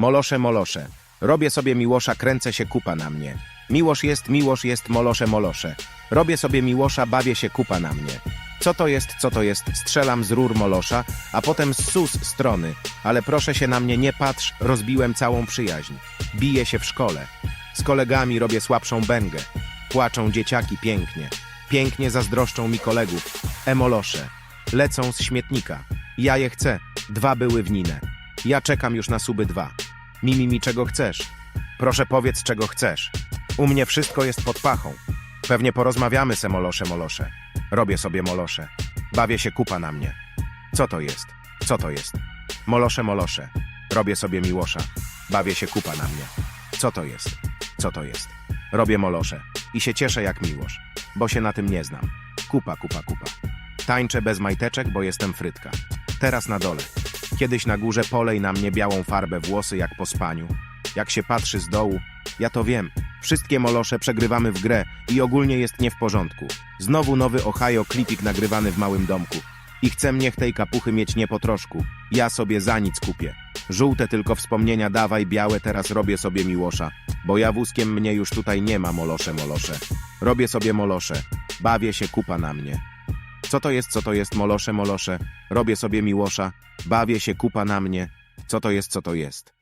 Molosze, molosze. Robię sobie miłosza, kręcę się kupa na mnie. Miłosz jest, miłosz jest, molosze, molosze. Robię sobie miłosza, bawię się kupa na mnie. Co to jest, co to jest? Strzelam z rur molosza, a potem z sus strony. Ale proszę się na mnie nie patrz, rozbiłem całą przyjaźń. Biję się w szkole. Z kolegami robię słabszą bęgę. Płaczą dzieciaki pięknie. Pięknie zazdroszczą mi kolegów. Emolosze. Lecą z śmietnika. Ja je chcę. Dwa były w ninę. Ja czekam już na suby dwa. Mimi mi czego chcesz? Proszę powiedz czego chcesz. U mnie wszystko jest pod pachą. Pewnie porozmawiamy se molosze molosze. Robię sobie molosze. Bawię się kupa na mnie. Co to jest? Co to jest? Molosze molosze. Robię sobie miłosza. Bawię się kupa na mnie. Co to jest? Co to jest? Robię molosze. I się cieszę jak miłosz. Bo się na tym nie znam. Kupa, kupa, kupa. Tańczę bez majteczek, bo jestem frytka. Teraz na dole. Kiedyś na górze polej na mnie białą farbę włosy jak po spaniu. Jak się patrzy z dołu, ja to wiem. Wszystkie molosze przegrywamy w grę i ogólnie jest nie w porządku. Znowu nowy Ohio klipik nagrywany w małym domku. I chcę mnie tej kapuchy mieć nie po troszku. Ja sobie za nic kupię. Żółte tylko wspomnienia dawaj, białe teraz robię sobie miłosza. Bo ja wózkiem mnie już tutaj nie ma, molosze, molosze. Robię sobie molosze. Bawię się kupa na mnie. Co to jest, co to jest, molosze, molosze? Robię sobie miłosza. Bawię się kupa na mnie. Co to jest, co to jest?